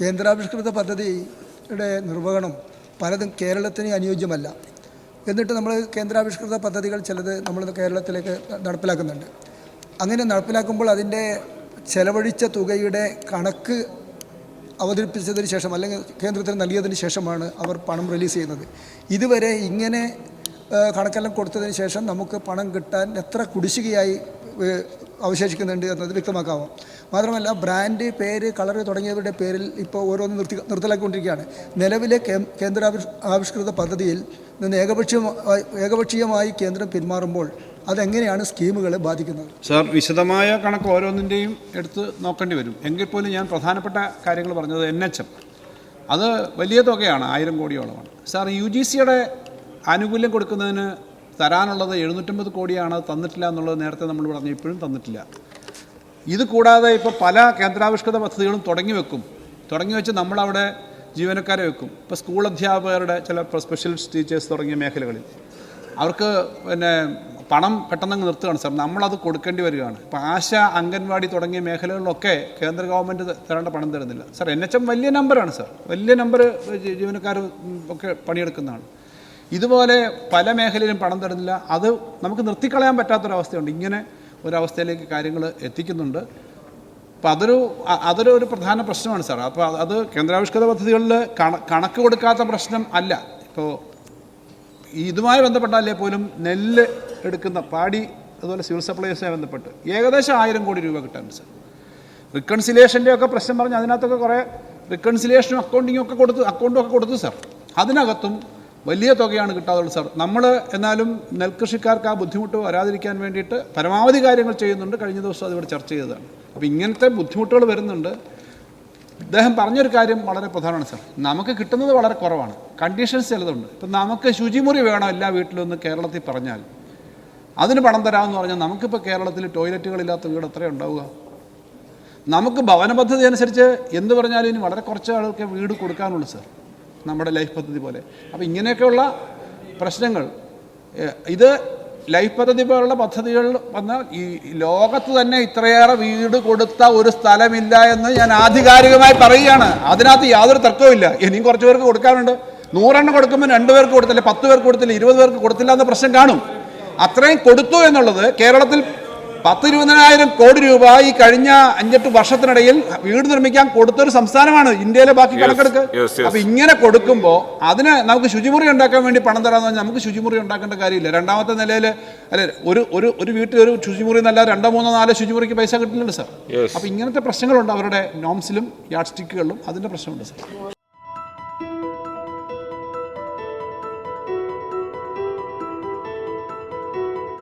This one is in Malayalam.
കേന്ദ്രാവിഷ്കൃത പദ്ധതിയുടെ നിർവഹണം പലതും കേരളത്തിന് അനുയോജ്യമല്ല. എന്നിട്ട് നമ്മൾ കേന്ദ്രാവിഷ്കൃത പദ്ധതികൾ ചിലത് നമ്മൾ കേരളത്തിലേക്ക് നടപ്പിലാക്കുന്നുണ്ട്. അങ്ങനെ നടപ്പിലാക്കുമ്പോൾ അതിന്റെ ചെലവഴിച്ച തുകയുടെ കണക്ക് അവതരിപ്പിച്ചതിന് ശേഷം അല്ലെങ്കിൽ കേന്ദ്രത്തിന് നൽകിയതിന് ശേഷമാണ് അവർ പണം റിലീസ് ചെയ്യുന്നത്. ഇതുവരെ ഇങ്ങനെ കണക്കെല്ലാം കൊടുത്തതിന് ശേഷം നമുക്ക് പണം കിട്ടാൻ എത്ര കുടിശ്ശികയായി അവശേഷിക്കുന്നുണ്ട് എന്നത് വ്യക്തമാക്കാമോ മാത്രമല്ല ബ്രാൻഡ് പേര് കളർ തുടങ്ങിയവരുടെ പേരിൽ ഇപ്പോൾ ഓരോന്ന് നിർത്തി നിർത്തലാക്കിക്കൊണ്ടിരിക്കുകയാണ്. നിലവിലെ കേന്ദ്ര ആവിഷ്കൃത പദ്ധതിയിൽ നിന്ന് ഏകപക്ഷീയമായി ഏകപക്ഷീയമായി കേന്ദ്രം പിന്മാറുമ്പോൾ അതെങ്ങനെയാണ് സ്കീമുകളെ ബാധിക്കുന്നത്? സാർ വിശദമായ കണക്ക് ഓരോന്നിന്റെയും എടുത്ത് നോക്കേണ്ടി വരും. എങ്കിൽ പോലും ഞാൻ പ്രധാനപ്പെട്ട കാര്യങ്ങൾ പറഞ്ഞത് എൻ എച്ച് എം അത് വലിയ തുകയാണ് ആയിരം കോടിയോളമാണ്. സാർ യു ജി സിയുടെ ആനുകൂല്യം കൊടുക്കുന്നതിന് തരാനുള്ളത് എഴുന്നൂറ്റമ്പത് കോടിയാണ് തന്നിട്ടില്ല എന്നുള്ളത് നേരത്തെ നമ്മൾ പറഞ്ഞു ഇപ്പോഴും തന്നിട്ടില്ല. ഇത് കൂടാതെ ഇപ്പോൾ പല കേന്ദ്രാവിഷ്കൃത പദ്ധതികളും തുടങ്ങി വെക്കും. തുടങ്ങി വെച്ച് നമ്മളവിടെ ജീവനക്കാരെ വെക്കും. ഇപ്പോൾ സ്കൂൾ അധ്യാപകരുടെ ചില സ്പെഷ്യലിസ്റ്റ് ടീച്ചേഴ്സ് തുടങ്ങിയ മേഖലകളിൽ. അവർക്ക് പിന്നെ പണം പെട്ടെന്ന് നിർത്തുകയാണ് സാർ. നമ്മളത് കൊടുക്കേണ്ടി വരികയാണ്. ഇപ്പോൾ ആശ അംഗൻവാടി തുടങ്ങിയ മേഖലകളിലൊക്കെ കേന്ദ്ര ഗവൺമെന്റ് തരേണ്ട പണം തരുന്നില്ല. സാർ എൻ എച്ച് എം വലിയ നമ്പറാണ് സാർ. വലിയ നമ്പർ ജീവനക്കാർ ഒക്കെ പണിയെടുക്കുന്നതാണ്. ഇതുപോലെ പല മേഖലയിലും പണം തരുന്നില്ല. അത് നമുക്ക് നിർത്തിക്കളയാൻ പറ്റാത്തൊരവസ്ഥയുണ്ട്. ഇങ്ങനെ ഒരവസ്ഥയിലേക്ക് കാര്യങ്ങൾ എത്തിക്കുന്നുണ്ട്. അപ്പോൾ അതൊരു അതൊരു ഒരു പ്രധാന പ്രശ്നമാണ് സാർ അപ്പോൾ അത് കേന്ദ്രാവിഷ്കൃത പദ്ധതികളിൽ കണക്ക് കൊടുക്കാത്ത പ്രശ്നം അല്ല. ഇപ്പോൾ ഇതുമായി ബന്ധപ്പെട്ടല്ലേ പോലും നെല്ല് എടുക്കുന്ന പാടി അതുപോലെ സിവിൽ സപ്ലൈസുമായി ബന്ധപ്പെട്ട് ഏകദേശം ആയിരം കോടി രൂപ കിട്ടാനുണ്ട് സാർ. റിക്കൺസിലേഷന്റെ ഒക്കെ പ്രശ്നം പറഞ്ഞ് അതിനകത്തൊക്കെ കുറേ റിക്കൺസിലേഷനും അക്കൗണ്ടിങ്ങും ഒക്കെ കൊടുത്തു അക്കൗണ്ടും ഒക്കെ കൊടുത്തു സാർ. അതിനകത്തും വലിയ തുകയാണ് കിട്ടാതുള്ളത് സാർ. നമ്മൾ എന്നാലും നെൽകൃഷിക്കാർക്ക് ആ ബുദ്ധിമുട്ട് വരാതിരിക്കാൻ വേണ്ടിയിട്ട് പരമാവധി കാര്യങ്ങൾ ചെയ്യുന്നുണ്ട്. കഴിഞ്ഞ ദിവസം അതിവിടെ ചർച്ച ചെയ്തതാണ്. അപ്പോൾ ഇങ്ങനത്തെ ബുദ്ധിമുട്ടുകൾ വരുന്നുണ്ട്. ഇദ്ദേഹം പറഞ്ഞൊരു കാര്യം വളരെ പ്രധാനമാണ് സാർ. നമുക്ക് കിട്ടുന്നത് വളരെ കുറവാണ്. കണ്ടീഷൻസ് ചിലതുണ്ട്. ഇപ്പം നമുക്ക് ശുചിമുറി വേണം എല്ലാ വീട്ടിലും എന്ന് കേരളത്തിൽ പറഞ്ഞാൽ. അതിന് പണം തരാമെന്ന് പറഞ്ഞാൽ നമുക്കിപ്പോൾ കേരളത്തിൽ ടോയ്ലറ്റുകളില്ലാത്ത വീട് എത്രയാണ് ഉണ്ടാവുക? നമുക്ക് ഭവന പദ്ധതി അനുസരിച്ച് എന്ന് പറഞ്ഞാലും ഇനി വളരെ കുറച്ച് ആൾക്ക് വീട് കൊടുക്കാനുള്ളൂ സാർ. നമ്മുടെ ലൈഫ് പദ്ധതി പോലെ. അപ്പോൾ ഇങ്ങനെയൊക്കെയുള്ള പ്രശ്നങ്ങൾ ഇത് ലൈഫ് പദ്ധതി പോലുള്ള പദ്ധതികൾ വന്നാൽ ഈ ലോകത്ത് തന്നെ ഇത്രയേറെ വീട് കൊടുത്ത ഒരു സ്ഥലമില്ല എന്ന് ഞാൻ ആധികാരികമായി പറയുകയാണ്. അതിനകത്ത് യാതൊരു തർക്കവുമില്ല ഇനിയും കുറച്ച് പേർക്ക് കൊടുക്കാറുണ്ട് നൂറെണ്ണം കൊടുക്കുമ്പോൾ രണ്ട് പേർക്ക് കൊടുത്തില്ല പത്ത് പേർക്ക് കൊടുത്തില്ല ഇരുപത് പേർക്ക് കൊടുത്തില്ല എന്ന പ്രശ്നം കാണും. അത്രയും കൊടുത്തു എന്നുള്ളത് കേരളത്തിൽ പത്ത് ഇരുപതിനായിരം കോടി രൂപ ഈ കഴിഞ്ഞ അഞ്ചെട്ട് വർഷത്തിനിടയിൽ വീട് നിർമ്മിക്കാൻ കൊടുത്ത ഒരു സംസ്ഥാനമാണ് ഇന്ത്യയിലെ ബാക്കി കണക്കെടുക്ക്. അപ്പൊ ഇങ്ങനെ കൊടുക്കുമ്പോൾ അതിന് നമുക്ക് ശുചിമുറി ഉണ്ടാക്കാൻ വേണ്ടി പണം തരാന്ന് പറഞ്ഞാൽ നമുക്ക് ശുചിമുറി ഉണ്ടാക്കേണ്ട കാര്യമില്ല രണ്ടാമത്തെ നിലയിൽ അല്ലെ ഒരു ഒരു ഒരു വീട്ടിൽ ഒരു ശുചിമുറി എന്നല്ല രണ്ടോ മൂന്നോ നാലോ ശുചിമുറിക്ക് പൈസ കിട്ടില്ലല്ലോ സാർ. അപ്പൊ ഇങ്ങനത്തെ പ്രശ്നങ്ങളുണ്ട് അവരുടെ നോംസിലും യാഡ് സ്റ്റിക്കുകളിലും അതിന്റെ പ്രശ്നമുണ്ട് സാർ